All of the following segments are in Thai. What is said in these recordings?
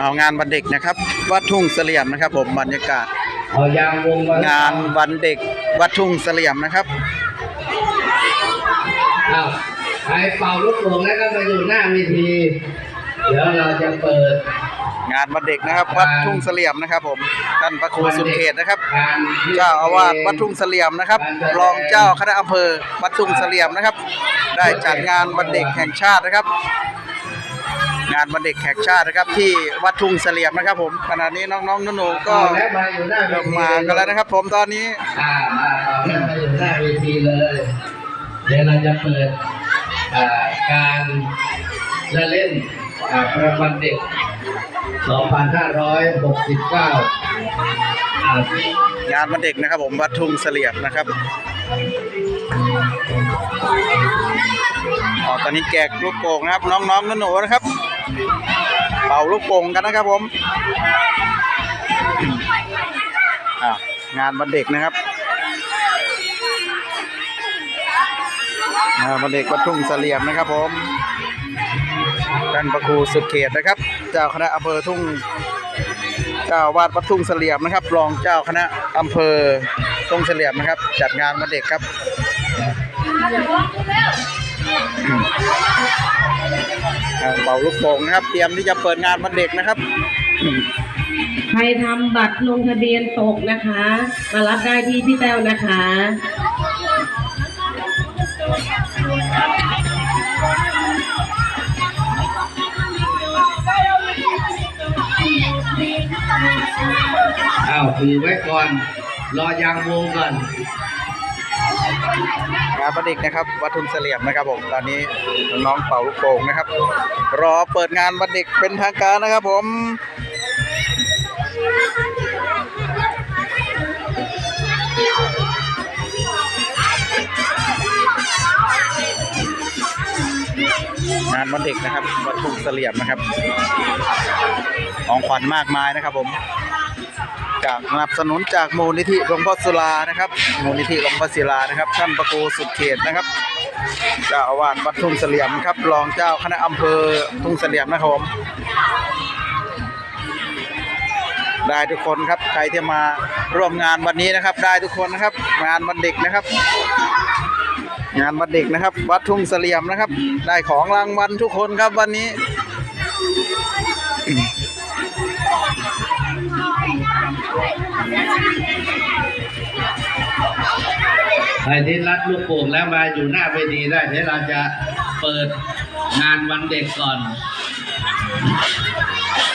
เอางานวันเด็กนะครับวัดทุ่งเสลี่ยมนะครับ ผมบรรยากาศเอายางวงมางานวันเด็กวัดทุ่งเสลี่ยมนะครับอ้าวใครเป่าลูกโป่งแล้วก็มาอยู่หน้าเวทีเดี๋ยวเราจะเปิด งานวันเด็กนะครับ วัดทุ่งเสลี่ยมนะครับ ผมท่านพระครูสุดเขตนะครับการเจ้าอาวาสวัดทุ่งเสลี่ยมนะครับ รองเจ้าคณะอำเภอวัดทุ่งเสลี่ยมนะครับ ได้จัดงานวันเด็กแห่งชาตินะครับ งานวันเด็กแห่งชาตินะครับ ที่วัดทุ่งเสลี่ยมนะครับ ผมขณะนี้น้องๆหนูๆก็เอาแล้วมาอยู่หน้าเวเริ่มทีมากันแล้วนะครับ ผมตอนนี้อ่ามาเอาแล้วมาอยู่หน้าเวทีเลย เดี๋ยวเราจะเปิดอ่าการละเล่นอ่าประวันเด็ก 2569อ่างานวันเด็กนะครับ ผมวัดทุ่งเสลี่ยมนะครับอ๋อตอนนี้แจกลูกโป่งนะครับ น้องๆหนูๆนะครับ เป่าลูกโป่งกันนะครับผมอ่างานวันเด็กนะครับงานวันเด็กวัดทุ่งเสลี่ยมนะครับผมท่านพระครูสุดเขตนะครับ เจ้าคณะอำเภอทุ่ง เจ้าวาดวัดทุ่งเสลี่ยมนะครับ รองเจ้าคณะอำเภอทุ่งเสลี่ยมนะครับ จัดงานวันเด็กครับ เป่าลูกโป่งนะครับ เตรียมที่จะเปิดงานวันเด็กนะครับ ใครทำบัตรลงทะเบียนตกนะคะ มารับได้ที่พี่แต้วนะคะอ้าวถือไว้ก่อน รอยางวงก่อนงานวันเด็กนะครับ วัดทุ่งเสลี่ยมนะครับผมตอนนี้น้องเป่าลูกโป่งนะครับ รอเปิดงานวันเด็กเป็นทางการนะครับผมงานวันเด็กนะครับวัดทุ่งเสลี่ยมนะครับ ของขวัญมากมายนะครับผม จากสนับสนุนจากมูลนิธิหลวงพ่อศิลานะครับ มูลนิธิหลวงพ่อศิลานะครับ ท่านประกูสุดเขตนะครับเจ้าอาวาสวัดทุ่งเสลี่ยมครับรองเจ้าคณะอำเภอทุ่งเสลี่ยมนะครับผมได้ทุกคนครับใครที่มาร่วมงานวันนี้นะครับ ได้ทุกคนนะครับ งานวันเด็กนะครับ งานวันเด็กนะครับ วัดทุ่งเสลี่ยมนะครับ ได้ของรางวัลทุกคนครับวันนี้ ใครที่รัดลูกโป่งแล้วมาอยู่หน้าเวทีได้เดี๋ยวเราจะเปิดงานวันเด็กก่อน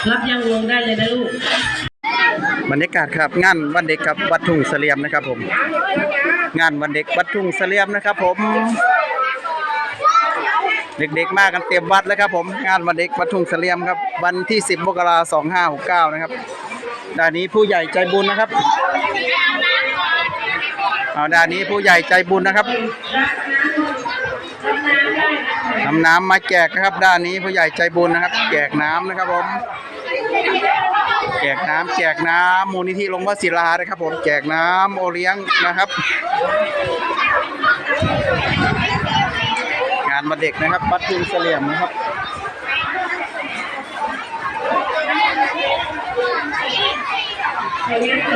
รับยังวงได้เลยนะลูก บรรยากาศครับงานวันเด็กครับวัดทุ่งเสลี่ยมนะครับผม งานวันเด็กวัดทุ่งเสลี่ยมนะครับ ผม เด็กๆมากันเต็มวัดแล้วครับผม งานวันเด็กวัดทุ่งเสลี่ยมครับ วันที่ 10มกราคม2569 นะครับด้านนี้ผู้ใหญ่ใจบุญนะครับ เอาด้านนี้ผู้ใหญ่ใจบุญนะครับนำน้ำมาแจกนะครับ ด้านนี้ผู้ใหญ่ใจบุญนะครับ แจกน้ำนะครับผมแจกน้ำแจกน้ำมูลนิธิลงพ่อศิลานะครับ ผมแจกน้ำโอเลี้ยงนะครับ งานมาเด็กนะครับวัดทุ่งเสลี่ยมนะครับ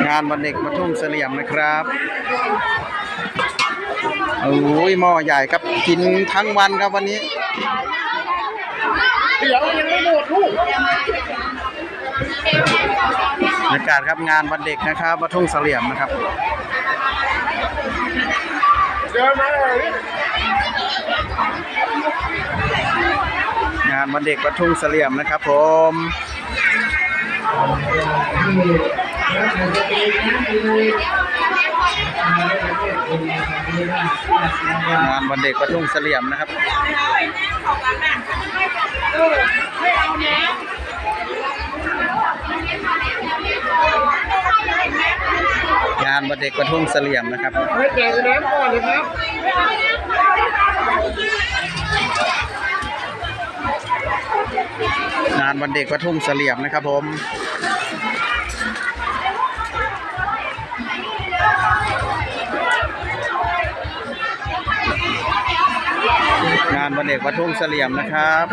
งานวันเด็กวัดทุ่งเสลี่ยมนะครับโอ้ยหม้อใหญ่ครับกินทั้งวันครับวันนี้บรรยากาศครับงานวันเด็กนะครับวัดทุ่งเสลี่ยมนะครับงานวันเด็กวัดทุ่งเสลี่ยมนะครับผม งานวันเด็กวัดทุ่งเสลี่ยมนะครับงานวันเด็กวัดทุ่งเสลี่ยมนะครับให้แจกน้ำก่อนนะครับงานวันเด็กวัดทุ่งเสลี่ยมนะครับผม ด็กวัดทุ่งเสลี่ยมนะครับ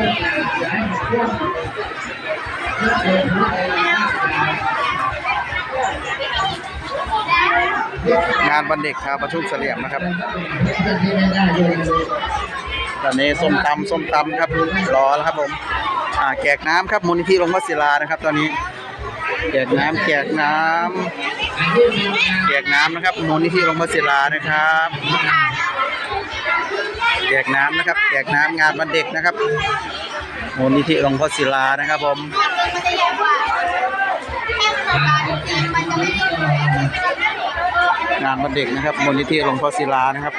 งานวันเด็กชาวปทุมเสลี่ยมนะครับ ตอนนี้ส้มตำส้มตำครับรอแล้วครับผมอ่าแจกน้ำครับมูลนิธิหลวงพ่อศิลานะครับ ตอนนี้แจกน้ำแจกน้ำแจกน้ำนะครับมูลนิธิหลวงพ่อศิลานะครับ แจกน้ำนะครับแจกน้ำงานวันเด็กนะครับมูลนิธิหลวงพ่อศิลานะครับผมมันจะใหญ่กว่าแค่โครงารจริงๆมันจะไม่ได้งานวันเด็กนะครับมูลนิธิหลวงพ่อศิลานะครับ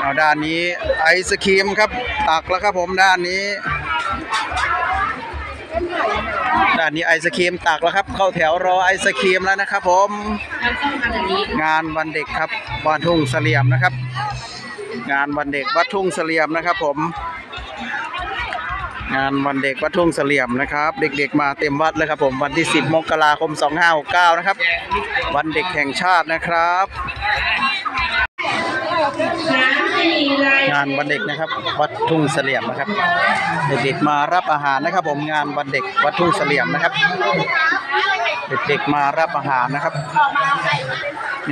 เอาด้านนี้ไอศครีมครับตักแล้วครับผมด้านนี้ ด้านนี้ไอศครีมตักแล้วครับ เข้าแถวรอไอศครีมแล้วนะครับผม งานวันเด็กครับวัดทุ่งเสลี่ยมนะครับ งานวันเด็กวัดทุ่งเสลี่ยมนะครับผม งานวันเด็กวัดทุ่งเสลี่ยมนะครับ เด็กๆมาเต็มวัดเลยครับผมวันที่ 10 มกราคม 2569 นะครับ วันเด็กแห่งชาตินะครับ งานวันเด็กนะครับ วัดทุ่งเสลี่ยมนะครับ เด็กๆมารับอาหารนะครับ ผมงานวันเด็กวัดทุ่งเสลี่ยมนะครับ เด็กๆมารับอาหารนะครับ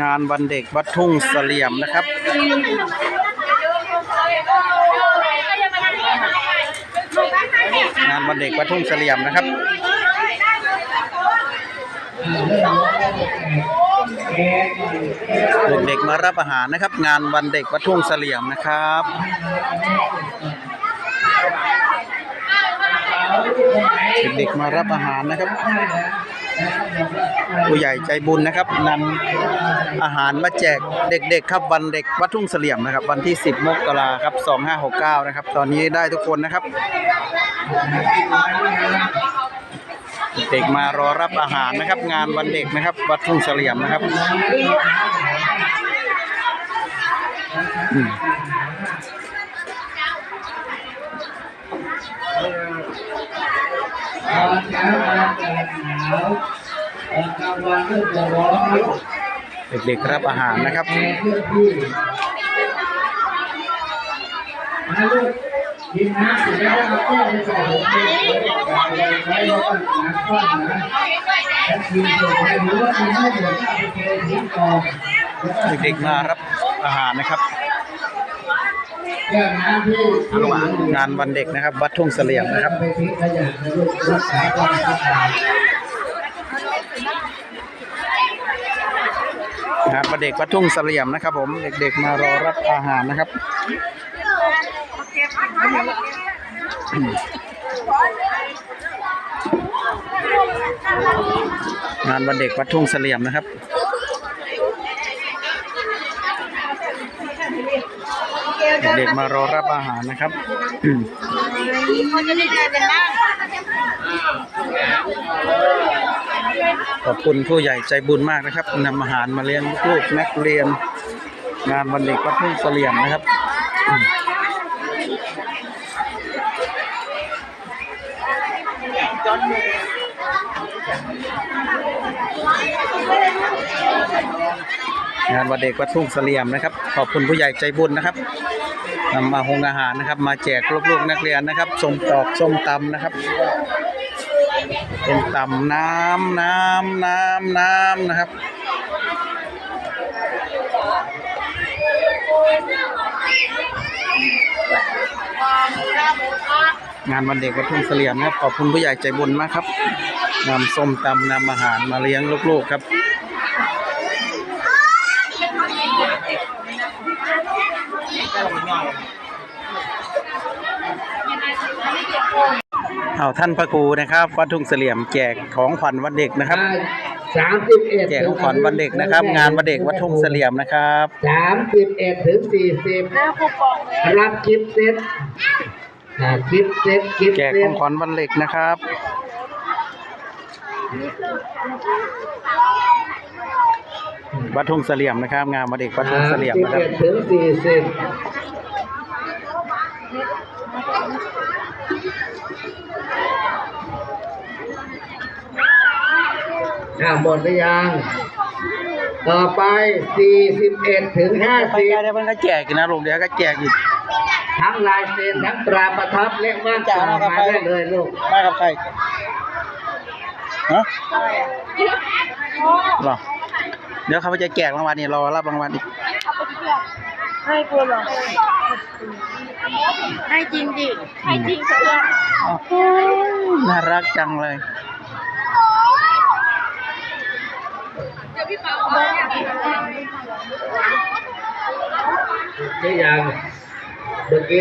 งานวันเด็กวัดทุ่งเสลี่ยมนะครับงานวันเด็กวัดทุ่งเสลี่ยมนะครับ เด็กๆมารับอาหารนะครับ งานวันเด็กวัดทุ่งเสลี่ยมนะครับเด็กๆมารับอาหารนะครับ ผู้ใหญ่ใจบุญนะครับนำอาหารมาแจกเด็กๆครับวันเด็กวัดทุ่งเสลี่ยมนะครับ วันที่ 10 มกราครับ 2569 นะครับ ตอนนี้ได้ทุกคนนะครับ ด็กมารอรับอาหารนะครับ งานวันเด็กนะครับ วัดทุ่งเสลี่ยมนะครับเด็กๆรับอาหารนะครับ ทีมาลูกกินน้ำเสร็จแล้วเอาแก้วไปใส่ถุงมือไว้แล้วก็น้ำก้อนนะแล้วกินเสร็จแล้วหรือว่ากินไม่หมดก็เอาไปเททิ้งกองเด็กๆมารับอาหารนะครับแก้วน้ำที่ที่เหลืออยู่งานวันเด็กนะครับ วัดทุ่งเสลี่ยมนะครับไปทิ้งขยะนะลูกรักษาความสะอาดงานวันเด็กวัดทุ่งเสลี่ยมนะครับ ผมเด็กๆมารอรับอาหารนะครับ งานวันเด็กวัดทุ่งเสลี่ยมนะครับ เด็กมารอรับอาหารนะครับขอบคุณผู้ใหญ่ใจบุญมากนะครับนำอาหารมาเลี้ยงลูกนักเรียน งานวันเด็กวัดทุ่งเสลี่ยมนะครับ งานวันเด็กวัดทุ่งเสลี่ยมนะครับ ขอบคุณผู้ใหญ่ใจบุญนะครับนำมาหงอาหารนะครับ มาแจกลูกๆนักเรียนนะครับส้มตอกส้มตำนะครับเป็นตำน้ำน้ำน้ำน้ำนะครับ งานวันเด็กวัดทุ่งเสลี่ยมนะครับ ขอบคุณผู้ใหญ่ใจบุญมากครับนำส้มตำนำอาหารมาเลี้ยงลูกๆครับเอาท่านพระครูนะครับวัดทุ่งเสลี่ยมแจกของขวัญวันเด็กนะครับสามสิบเอ็ดแจกของขวัญวันเด็กนะครับ งานวันเด็กวัดทุ่งเสลี่ยมนะครับสามสิบเอ็ดถึงสี่สิบรับกิฟต์เซ็ตอ่า กิฟต์เซ็ตกิฟต์แจกเซ็ขตองขวัญวันเด็กนะครับ วัดทุ่งเสลี่ยมนะครับ งานวันเด็กวัดทุ่งเสลี่ยมนะครับสามสิบเอ็ดถึงสี่สิบอ่าหมดหรือยัง ต่อไปสี่สิบเอ็ดถึงห้าไปสิบไกลได้มันก็แจกอีกนะลุงเดี๋ยวก็แจกอีก ทั้งลายเซ็นทั้งตราประทับและม่านตรามาได้เลยลูก มากับใครฮะหรอเดี๋ยวเขาจะแจกรางวัลนี่รอรับรางวัลอีก ให้กูเหรอให้จริงดิให้จริงเพื่อนน่ารักจังเลย นี่ยังเมื่อกี้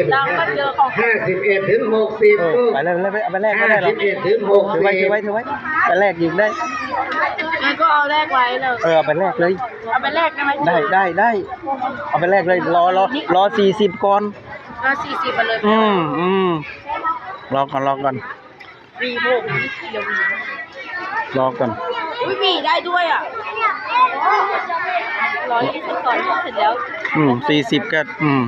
ห้าสิบเอ็ดถึงหกสิบเออลูกไปเลยไปเลยเอาไปแลกก็ห้าได้หรอสิบเอ็ดถึงหกถืสิอบไว้ถือไว้ถือไว้ไปแลกยิงได้งั้นก็เอาแรกไว้เลยเออเอาไปแลกเลยเอาไปแรกได้ไหมได้ได้ได้เอาไปแลกเลยรอรอรอสี่สิบก่อนก็สี่สิบไปเลยอืมอืมรอก่อนรอก่อนวีโบกเดี๋ยววีรอก่อน อุ้ยมีได้ด้วยอะร้อยยี่สิบสองเสร็จแล้ว อืมสี่สิบก็ อืม